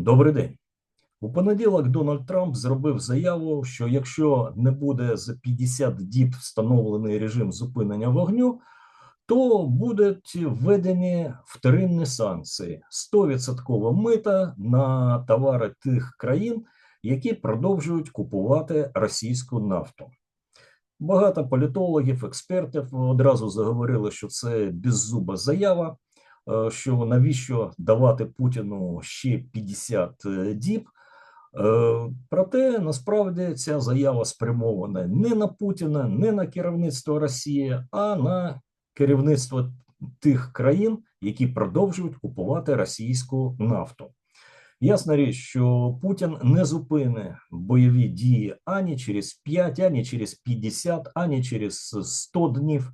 Добрий день. У понеділок Дональд Трамп зробив заяву, що якщо не буде за 50 діб встановлений режим зупинення вогню, то будуть введені вторинні санкції 100% мита на товари тих країн, які продовжують купувати російську нафту. Багато політологів, експертів одразу заговорили, що це беззуба заява. Е, що навіщо давати Путіну ще 50 е, діб. Е, проте насправді ця заява спрямована не на Путіна, не на керівництво Росії, а на керівництво тих країн, які продовжують купувати російську нафту. Ясна річ, що Путін не зупине бойові дії ані через 5, ані через 50, ані через 100 днів.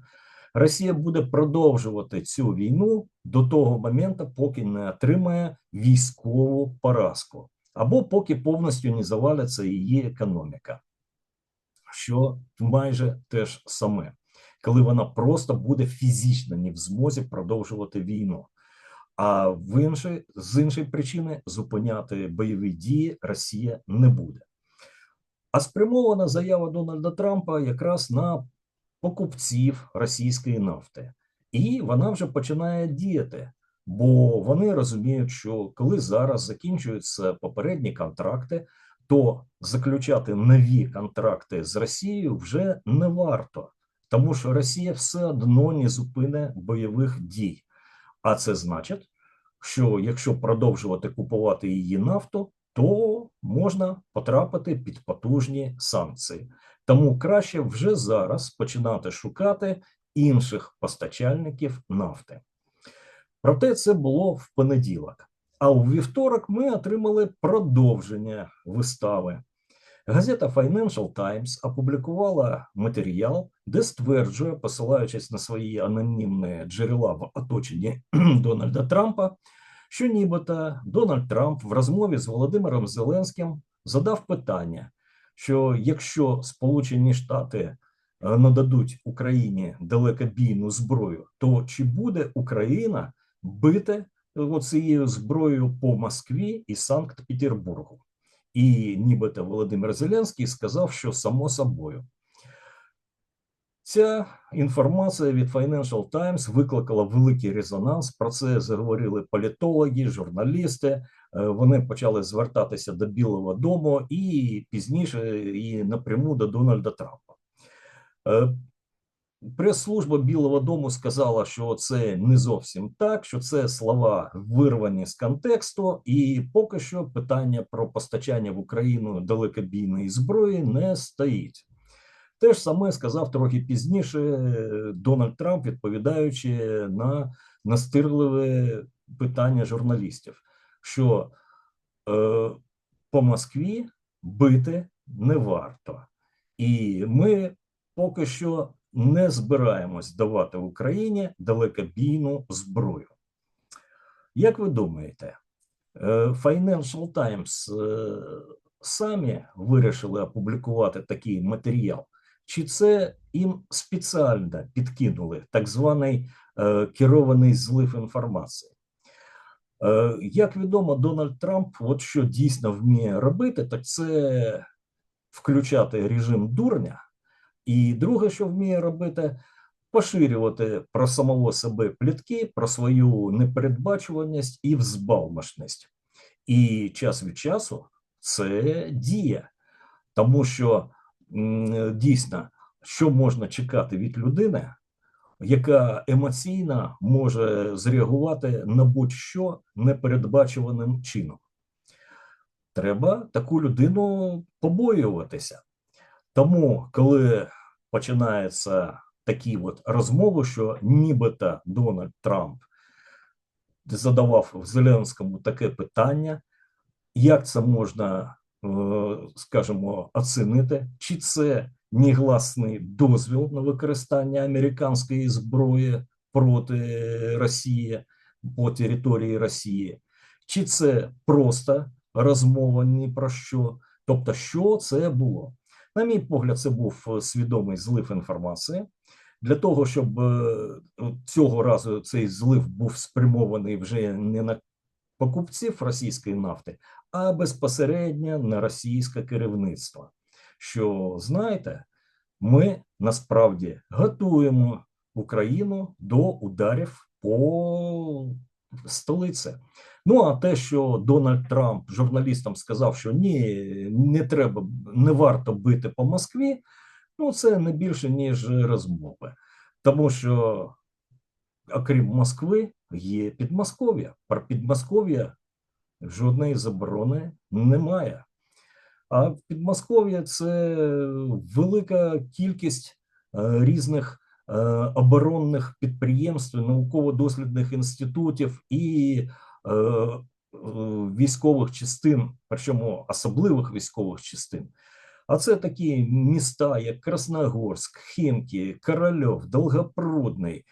Росія буде продовжувати цю війну до того моменту, поки не отримає військову поразку, або поки повністю не завалиться її економіка, що майже те ж саме, коли вона просто буде фізично не в змозі продовжувати війну. А в іншій, з іншої причини зупиняти бойові дії Росія не буде. А спрямована заява Дональда Трампа якраз на покупців російської нафти, і вона вже починає діяти, бо вони розуміють, що коли зараз закінчуються попередні контракти, то заключати нові контракти з Росією вже не варто, тому що Росія все одно не зупине бойових дій. А це значить, що якщо продовжувати купувати її нафту, то можна потрапити під потужні санкції. Тому краще вже зараз починати шукати інших постачальників нафти. Проте це було в понеділок. А у вівторок ми отримали продовження вистави. Газета Financial Times опублікувала матеріал, де стверджує, посилаючись на свої анонімні джерела в оточенні Дональда Трампа, що нібито Дональд Трамп в розмові з Володимиром Зеленським задав питання, що якщо Сполучені Штати нададуть Україні далекобійну зброю, то чи буде Україна бити цією зброєю по Москві і Санкт-Петербургу? І нібито Володимир Зеленський сказав, що само собою. Ця інформація від Financial Times викликала великий резонанс. Про це заговорили політологи, журналісти. Е, вони почали звертатися до Білого Дому і пізніше і напряму до Дональда Трампа. Е, прес-служба Білого Дому сказала, що це не зовсім так, що це слова вирвані з контексту, і поки що питання про постачання в Україну далекобійної зброї не стоїть. Те ж саме сказав трохи пізніше е, Дональд Трамп, відповідаючи на настирливе питання журналістів, що е, по Москві бити не варто, і ми поки що не збираємось давати Україні далекобійну зброю. Як ви думаєте, е, Financial Times е, самі вирішили опублікувати такий матеріал? чи це їм спеціально підкинули так званий е, керований злив інформації? Як відомо, Дональд Трамп, от що дійсно вміє робити, так це включати режим дурня, і друге, що вміє робити, поширювати про самого себе плітки, про свою непередбачуваність і взбалмошність. І час від часу це діє, тому що дійсно, що можна чекати від людини, яка емоційно може зреагувати на будь-що непередбачуваним чином. Треба таку людину побоюватися. Тому, коли починається такі от розмови, що нібито Дональд Трамп задавав Зеленському таке питання, як це можна Е, скажімо, оцінити, чи це негласний дозвіл на використання американської зброї проти Росії по території Росії, чи це просто розмова ні про що, тобто, що це було? На мій погляд, це був свідомий злив інформації. Для того щоб е, цього разу цей злив був спрямований вже не на покупців російської нафти, а безпосередньо на російське керівництво. Що знаєте, ми насправді готуємо Україну до ударів по столиці. Ну а те, що Дональд Трамп журналістам сказав, що ні, не треба, не варто бити по Москві. Ну, це не більше ніж розмови, тому що, окрім Москви, є Підмосков'я. Про Підмосков'я жодної заборони немає. А Підмосков'я це велика кількість е, різних е, оборонних підприємств, науково-дослідних інститутів і військових частин, причому особливих військових частин. А це такі міста, як Красногорськ, Хімки, Корольов, Долгопрудний,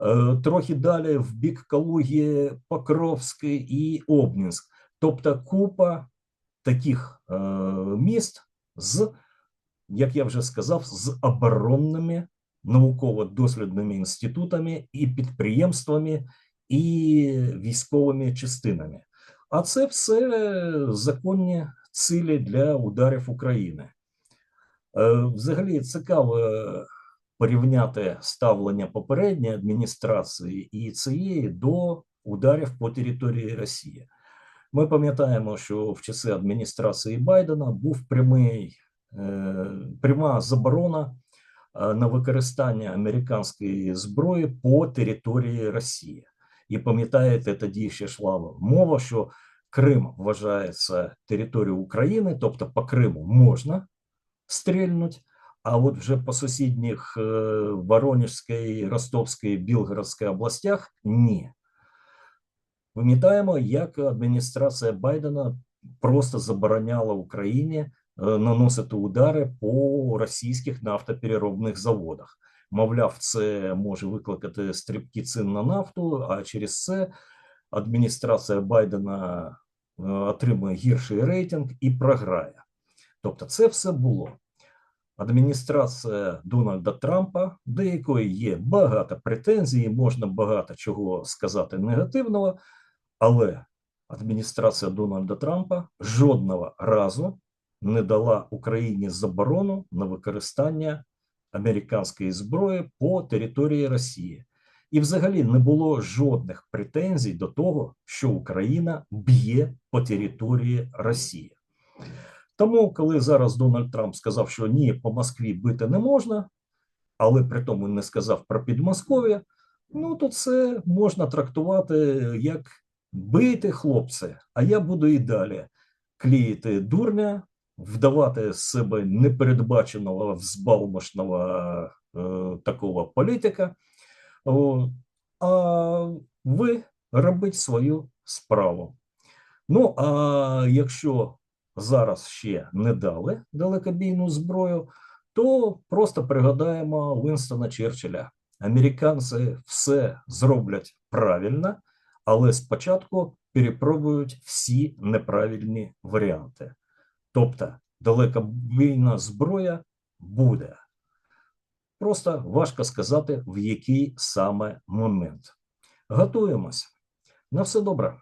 е, трохи далі в бік Калуги, Покровський і Обнінськ. Тобто купа таких е, міст з, як я вже сказав, з оборонними науково-дослідними інститутами і підприємствами і військовими частинами. А це все законні цілі для ударів України. Е, Взагалі цікаво порівняти ставлення попередньої адміністрації і цієї до ударів по території Росії. Ми пам'ятаємо, що в часи адміністрації Байдена був прямий, е, пряма заборона е, на використання американської зброї по території Росії. І пам'ятаєте, тоді ще йшла мова, що Крим вважається територією України, тобто по Криму можна стрільнути, а от вже по сусідніх е, Воронежській, Ростовській, Білгородській областях ні. Пам'ятаємо, як адміністрація Байдена просто забороняла Україні е, наносити удари по російських нафтопереробних заводах. Мовляв, це може викликати стрибки цін на нафту, а через це адміністрація Байдена е, отримує гірший рейтинг і програє. Тобто, це все було. Адміністрація Дональда Трампа, до якої є багато претензій, можна багато чого сказати негативного, але адміністрація Дональда Трампа жодного разу не дала Україні заборону на використання американської зброї по території Росії. І, взагалі, не було жодних претензій до того, що Україна б'є по території Росії. Тому, коли зараз Дональд Трамп сказав, що ні, по Москві бити не можна, але при тому не сказав про Підмосков'я, ну то це можна трактувати як бити хлопці, а я буду і далі клеїти дурня, вдавати з себе непередбаченого взбалмошного е, такого політика. О, а ви робіть свою справу. Ну, а якщо зараз ще не дали далекобійну зброю, то просто пригадаємо Вінстона Черчилля. Американці все зроблять правильно, але спочатку перепробують всі неправильні варіанти. Тобто далекобійна зброя буде. Просто важко сказати, в який саме момент. Готуємось. На все добре.